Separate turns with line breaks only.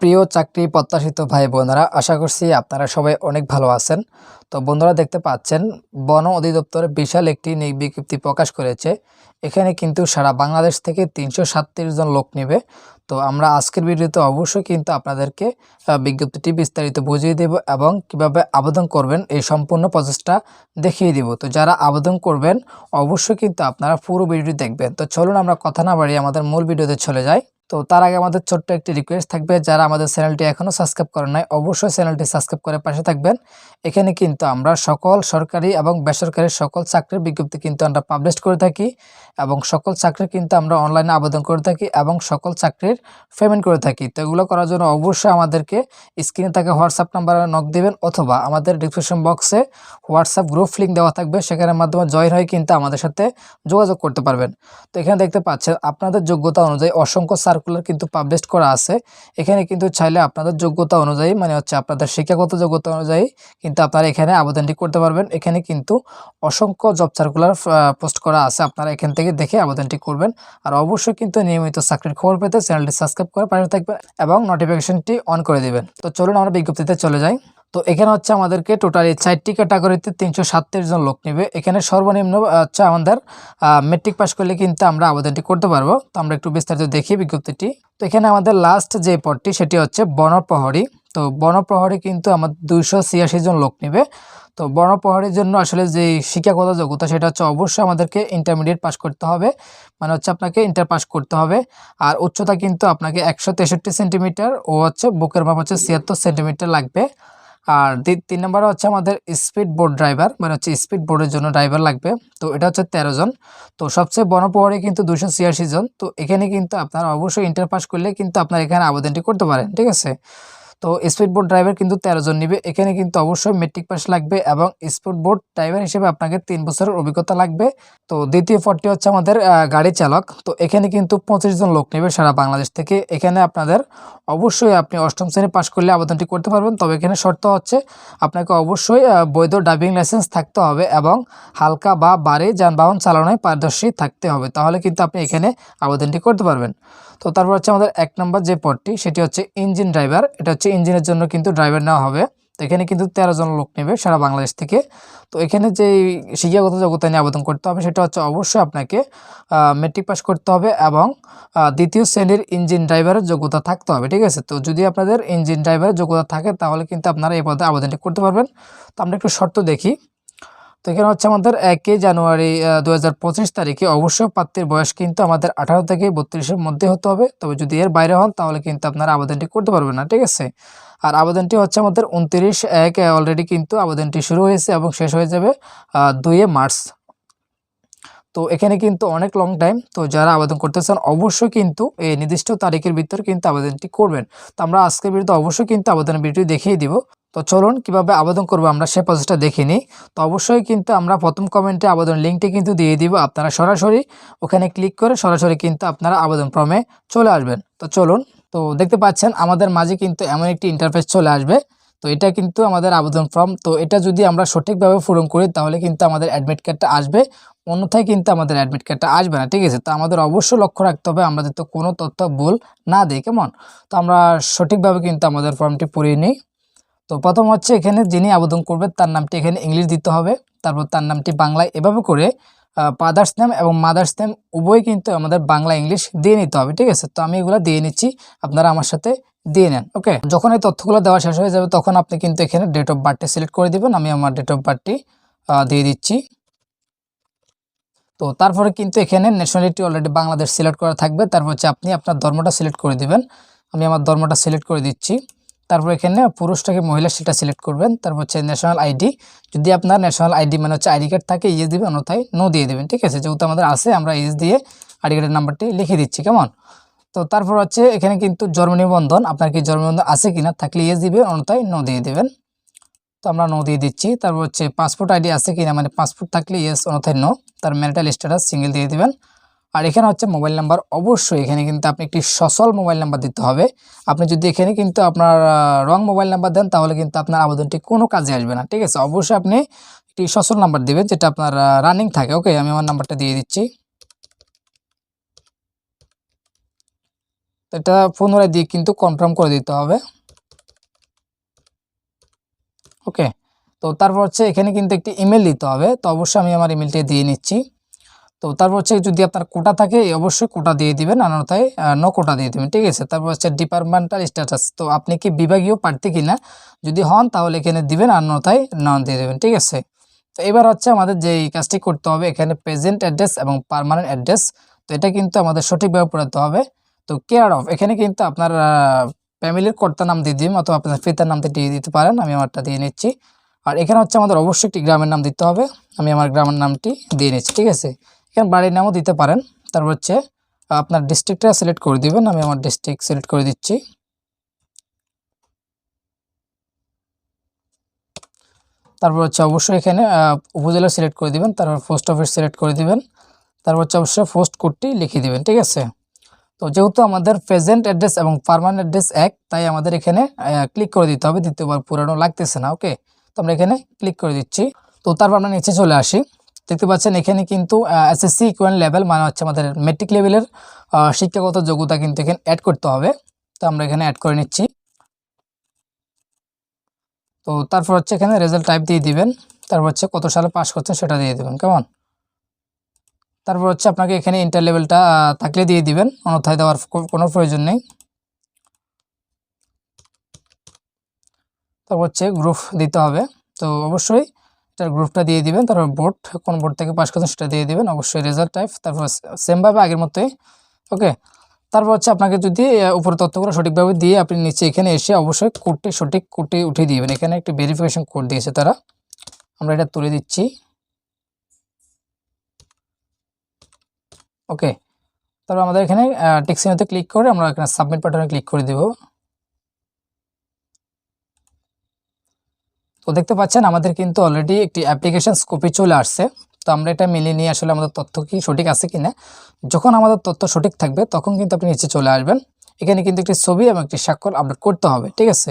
প্রিয় চাকরি প্রত্যাশিত ভাই বোনেরা, আশা করছি আপনারা সবাই অনেক ভালো আছেন। তো বন্ধুরা দেখতে পাচ্ছেন, বন অধিদপ্তর বিশাল একটি বিজ্ঞপ্তি প্রকাশ করেছে। এখানে কিন্তু সারা বাংলাদেশ থেকে তিনশো জন লোক নেবে। তো আমরা আজকের ভিডিওতে অবশ্যই কিন্তু আপনাদেরকে বিজ্ঞপ্তিটি বিস্তারিত বুঝিয়ে দেব এবং কীভাবে আবেদন করবেন এই সম্পূর্ণ প্রচেষ্টা দেখিয়ে দিব। তো যারা আবেদন করবেন, অবশ্যই কিন্তু আপনারা পুরো ভিডিওটি দেখবেন। তো চলুন আমরা কথা না বাড়িয়ে আমাদের মূল ভিডিওতে চলে যাই। তো তার আগে আমাদের ছোট্ট একটি রিকোয়েস্ট থাকবে, যারা আমাদের চ্যানেলটি এখনও সাবস্ক্রাইব করেন নাই, অবশ্যই চ্যানেলটি সাবস্ক্রাইব করে পাশে থাকবেন। এখানে কিন্তু আমরা সকল সরকারি এবং বেসরকারি সকল চাকরির বিজ্ঞপ্তি কিন্তু আমরা পাবলিশ করে থাকি এবং সকল চাকরি কিন্তু আমরা অনলাইনে আবেদন করে থাকি এবং সকল চাকরির পেমেন্ট করে থাকি। তো এগুলো করার জন্য অবশ্যই আমাদেরকে স্ক্রিনে থাকা হোয়াটসঅ্যাপ নাম্বারে নক দেবেন অথবা আমাদের ডিসক্রিপশন বক্সে হোয়াটসঅ্যাপ গ্রুপ লিঙ্ক দেওয়া থাকবে, সেখানের মাধ্যমে জয়েন হয়ে কিন্তু আমাদের সাথে যোগাযোগ করতে পারবেন। তো এখানে দেখতে পাচ্ছেন, আপনাদের যোগ্যতা অনুযায়ী অসংখ্য সার্কুলার কিন্তু পাবলিশ করা আছে। এখানে কিন্তু চাইলে আপনাদের যোগ্যতা অনুযায়ী মানে হচ্ছে আপনাদের শিক্ষাগত যোগ্যতা অনুযায়ী কিন্তু আপনারা এখানে আবেদনটি করতে পারবেন। এখানে কিন্তু অসংখ্য জব সার্কুলার পোস্ট করা আছে। আপনারা এখান থেকে দেখে আবেদনটি করবেন। আর অবশ্যই কিন্তু নিয়মিত চাকরির খবর পেতে চ্যানেলটি সাবস্ক্রাইব করে পাশে থাকবেন এবং নোটিফিকেশনটি অন করে দিবেন। তো চলুন আমরা বিজ্ঞপ্তিতে চলে যাই। তো এখানে হচ্ছে আমাদেরকে টোটালি চারটি ক্যাটাগরিতে তিনশো সাতত্রিশ জন লোক নেবে। এখানে সর্বনিম্ন হচ্ছে আমাদের মেট্রিক পাস করলে কিন্তু আমরা আবেদনটি করতে পারব। তো আমরা একটু বিস্তারিত দেখি বিজ্ঞপ্তিটি। তো এখানে আমাদের লাস্ট যে পদটি, সেটি হচ্ছে বনপ্রহরী। তো বনপ্রহরী কিন্তু আমার দুইশো ছিয়াশি জন লোক নেবে। তো বনপ্রহরীর জন্য আসলে যে শিক্ষাগত যোগ্যতা সেটা হচ্ছে অবশ্যই আমাদেরকে ইন্টারমিডিয়েট পাস করতে হবে। মানে হচ্ছে আপনাকে ইন্টার পাস করতে হবে। আর উচ্চতা কিন্তু আপনাকে একশো তেষট্টি সেন্টিমিটার ও হচ্ছে বুকের মাপ হচ্ছে ছিয়াত্তর সেন্টিমিটার লাগবে। আর তিন নম্বরে হচ্ছে আমাদের স্পিড বোর্ড ড্রাইভার মানে হচ্ছে স্পিড বোর্ডের জন্য ড্রাইভার লাগবে। তো এটা হচ্ছে তেরো জন। তো সবচেয়ে বনপ্রহরী কিন্তু দুশো ছিয়াশি জন। তো এখানে কিন্তু আপনারা অবশ্যই ইন্টার পাস করলে কিন্তু আপনার এখানে আবেদনটি করতে পারেন। ঠিক আছে? তো স্পিড বোট ড্রাইভার কিন্তু তেরো জন নিবে। এখানে কিন্তু অবশ্যই মেট্রিক পাস লাগবে এবং স্পিড বোট ড্রাইভার হিসেবে আপনাকে তিন বছরের অভিজ্ঞতা লাগবে। তো দ্বিতীয় পদটি হচ্ছে আমাদের গাড়ি চালক। তো এখানে কিন্তু পঁচিশ জন লোক নেবে সারা বাংলাদেশ থেকে। এখানে আপনাদের অবশ্যই আপনি অষ্টম শ্রেণি পাস করলে আবেদনটি করতে পারবেন। তবে এখানে শর্ত হচ্ছে আপনাকে অবশ্যই বৈধ ড্রাইভিং লাইসেন্স থাকতে হবে এবং হালকা বা বাড়ি যানবাহন চালানোয় পারদর্শী থাকতে হবে। তাহলে কিন্তু আপনি এখানে আবেদনটি করতে পারবেন। তো তারপর হচ্ছে আমাদের এক নম্বর যে পদটি, সেটি হচ্ছে ইঞ্জিন ড্রাইভার। এটা হচ্ছে ইঞ্জিনের জন্য কিন্তু ড্রাইভার নেওয়া হবে। তো এখানে কিন্তু তেরো জন লোক নেবে সারা বাংলাদেশ থেকে। তো এখানে যে শিক্ষাগত যোগ্যতা নিয়ে আবেদন করতে হবে, সেটা হচ্ছে অবশ্যই আপনাকে মেট্রিক পাস করতে হবে এবং দ্বিতীয় শ্রেণির ইঞ্জিন ড্রাইভারের যোগ্যতা থাকতে হবে, ঠিক আছে? তো যদি আপনাদের ইঞ্জিন ড্রাইভারের যোগ্যতা থাকে, তাহলে কিন্তু আপনারা এই পদে আবেদনটি করতে পারবেন। তো আমরা একটু শর্ত দেখি। তো এখানে হচ্ছে আমাদের একই জানুয়ারি দু হাজার পঁচিশ তারিখে অবশ্যই প্রার্থীর বয়স কিন্তু আমাদের আঠারো থেকে বত্রিশের মধ্যে হতে হবে। তবে যদি এর বাইরে হন, তাহলে কিন্তু আপনারা আবেদনটি করতে পারবেন না, ঠিক আছে? আর আবেদনটি হচ্ছে আমাদের উনত্রিশ এক অলরেডি কিন্তু আবেদনটি শুরু হয়েছে এবং শেষ হয়ে যাবে দুইয়ে মার্চ। তো এখানে কিন্তু অনেক লং টাইম তো যারা আবেদন করতে চান অবশ্যই কিন্তু এই নির্দিষ্ট তারিখের ভিতর কিন্তু আবেদনটি করবেন। তো আমরা আজকের ভিডিওতে অবশ্যই কিন্তু আবেদনের ভিডিও দেখিয়ে দিব। তো চলুন কীভাবে আবেদন করব আমরা সে প্রসেসটা দেখে নিই। তো অবশ্যই কিন্তু আমরা প্রথম কমেন্টে আবেদন লিঙ্কটি কিন্তু দিয়ে দিব, আপনারা সরাসরি ওখানে ক্লিক করে সরাসরি কিন্তু আপনারা আবেদন ফর্মে চলে আসবেন। তো চলুন, তো দেখতে পাচ্ছেন আমাদের মাঝে কিন্তু এমন একটি ইন্টারফেস চলে আসবে। তো এটা কিন্তু আমাদের আবেদন ফর্ম তো এটা যদি আমরা সঠিকভাবে পূরণ করি তাহলে কিন্তু আমাদের অ্যাডমিট কার্ডটা আসবে। অন্যথায় কিন্তু আমাদের অ্যাডমিট কার্ডটা আসবে না, ঠিক আছে? তো আমাদের অবশ্যই লক্ষ্য রাখতে হবে আমাদের তো কোনো তথ্য ভুল না দিই কেমন? তো আমরা সঠিকভাবে কিন্তু আমাদের ফর্মটি পড়িয়ে নিই। তো প্রথম হচ্ছে এখানে যিনি আবেদন করবে, তার নামটি এখানে ইংলিশ দিতে হবে। তারপর তার নামটি বাংলায় এভাবে করে ফাদার্স নেম এবং মাদার্স নেম উভয় কিন্তু আমাদের বাংলা ইংলিশ দিয়ে নিতে হবে, ঠিক আছে? তো আমি এগুলো দিয়ে নিচ্ছি, আপনারা আমার সাথে দিয়ে নেন, ওকে? যখন এই তথ্যগুলো দেওয়া শেষ হয়ে যাবে, তখন আপনি কিন্তু এখানে ডেট অফ বার্থটি সিলেক্ট করে দিবেন, আমি আমার ডেট অফ বার্থটি দিয়ে দিচ্ছি। তো তারপরে কিন্তু এখানে ন্যাশনালিটি অলরেডি বাংলাদেশ সিলেক্ট করা থাকবে, তারপর হচ্ছে আপনি আপনার ধর্মটা সিলেক্ট করে দিবেন। আমি আমার ধর্মটা সিলেক্ট করে দিচ্ছি। তারপর এখানে পুরুষটাকে মহিলা সেটা সিলেক্ট করবেন। তারপর হচ্ছে ন্যাশনাল আইডি যদি আপনার ন্যাশনাল আইডি মানে হচ্ছে আইডি কার্ড থাকে ইয়েস দিবেন, অন্যথায় নো দিয়ে দেবেন, ঠিক আছে? যেহেতু আমাদের আছে, আমরা ইয়েস দিয়ে আইডি কার্ডের নাম্বারটি লিখে দিচ্ছি, কেমন? তো তারপর হচ্ছে এখানে কিন্তু জন্ম নিবন্ধন, আপনার কি জন্ম নিবন্ধন আছে কিনা থাকলে ইয়েস দিবেন, অন্যথায় নো দিয়ে দেবেন। তো আমরা নো দিয়ে দিচ্ছি। তারপর হচ্ছে পাসপোর্ট আইডি আছে কিনা মানে পাসপোর্ট থাকলে ইয়েস অন্যথায় নো তার ম্যারিটাল স্ট্যাটাস সিঙ্গেল দিয়ে দিবেন। আর এখানে হচ্ছে মোবাইল নাম্বার। অবশ্যই এখানে কিন্তু আপনি একটি সচল মোবাইল নাম্বার দিতে হবে। আপনি যদি এখানে কিন্তু আপনার রং মোবাইল নাম্বার দেন, তাহলে কিন্তু আপনার আবেদনটি কোনো কাজে আসবে না। ঠিক আছে? অবশ্যই আপনি একটি সচল নাম্বার দিবেন, যেটা আপনার রানিং থাকে। ওকে আমি আমার নাম্বারটা দিয়ে দিচ্ছি। এটা পুনরায় দিয়ে কিন্তু কনফার্ম করে দিতে হবে। ওকে তো তারপর হচ্ছে এখানে কিন্তু একটি ইমেল দিতে হবে। তো অবশ্যই আমি আমার ইমেলটি দিয়ে নিচ্ছি। তো তারপর হচ্ছে যদি আপনার কোটা থাকে অবশ্যই কোটা দিয়ে দিবেন, অন্যথায় ন কোটা দিয়ে দিবেন, ঠিক আছে? তারপর হচ্ছে ডিপার্টমেন্টাল স্ট্যাটাস তো আপনি কি বিভাগীয় প্রার্থী কিনা? যদি হন, তাহলে এখানে দিবেন, অন্যথায় নন দিয়ে দেবেন, ঠিক আছে? তো এবার হচ্ছে আমাদের যে কাজটি করতে হবে, এখানে প্রেজেন্ট অ্যাড্রেস এবং পার্মানেন্ট অ্যাড্রেস তো এটা কিন্তু আমাদের সঠিকভাবে পড়াতে হবে। তো কেয়ার অফ এখানে কিন্তু আপনার ফ্যামিলির কর্তার নাম দিয়ে দিন অথবা আপনার পিতার নামটা দিয়ে দিতে পারেন, আমি আমারটা দিয়ে নিচ্ছি। আর এখানে হচ্ছে আমাদের অবশ্যই একটি গ্রামের নাম দিতে হবে, আমি আমার গ্রামের নামটি দিয়ে নিচ্ছি, ঠিক আছে? এখানে বাড়ির নামও দিতে পারেন। তারপর হচ্ছে, আপনার ডিস্ট্রিক্টটা সিলেক্ট করে দিবেন। আমি আমার ডিস্ট্রিক্ট সিলেক্ট করে দিচ্ছি। তারপর হচ্ছে অবশ্যই এখানে উপজেলা সিলেক্ট করে দিবেন। তারপর পোস্ট অফিস সিলেক্ট করে দিবেন। তারপর হচ্ছে অবশ্যই পোস্ট কোডটি লিখে দিবেন, ঠিক আছে? তো যেহেতু আমাদের প্রেজেন্ট অ্যাড্রেস এবং পার্মানেন্ট অ্যাড্রেস এক, তাই আমাদের এখানে ক্লিক করে দিতে হবে। দ্বিতীয়বার পুরানো লাগতেছে না ওকে তো আমরা এখানে ক্লিক করে দিচ্ছি। তো তারপর আমরা নিচে চলে আসি। দেখতে পাচ্ছেন, এখানে কিন্তু এসএসসি ইকুয়াল লেভেল মানে হচ্ছে আমাদের মেট্রিক লেভেলের শিক্ষাগত যোগ্যতা কিন্তু এখানে অ্যাড করতে হবে। তো আমরা এখানে অ্যাড করে নিচ্ছি। তো তারপর হচ্ছে এখানে রেজাল্ট টাইপ দিয়ে দিবেন। তারপর হচ্ছে কত সালে পাস করছেন সেটা দিয়ে দিবেন, কেমন? তারপর হচ্ছে আপনাকে এখানে ইন্টার লেভেলটা থাকলে দিয়ে দিবেন, অন্যথায় দেওয়ার কোনো প্রয়োজন নেই। তারপর হচ্ছে গ্রুপ দিতে হবে। তো অবশ্যই এটার গ্রুপটা দিয়ে দিবেন, তারপর বোর্ড কোন বোর্ড থেকে পাস করছেন সেটা দিয়ে দিবেন, অবশ্যই রেজাল্ট টাইপ তারপর সেমভাবে আগের মতোই ওকে তারপর হচ্ছে আপনাকে যদি উপরে তথ্যগুলো সঠিকভাবে দিয়ে আপনি নিচে এখানে এসে অবশ্যই কোডটি সঠিক কোডটি উঠিয়ে দিবেন। এখানে একটি ভেরিফিকেশন কোড দিয়েছে তারা। আমরা এটা তুলে দিচ্ছি। ওকে তারপর আমাদের এখানে টেক্সিনোতে ক্লিক করে আমরা এখানে সাবমিট বাটনে ক্লিক করে দিব। তো দেখতে পাচ্ছেন, আমাদের কিন্তু অলরেডি একটি অ্যাপ্লিকেশান কপি চলে আসছে। তো আমরা এটা মিলিয়ে নিয়ে আসলে আমাদের তথ্য কি সঠিক আছে কি না যখন আমাদের তথ্য সঠিক থাকবে তখন কিন্তু আপনি নিচে চলে আসবেন। এখানে কিন্তু একটি ছবি এবং একটি স্বাক্ষর আপলোড করতে হবে, ঠিক আছে?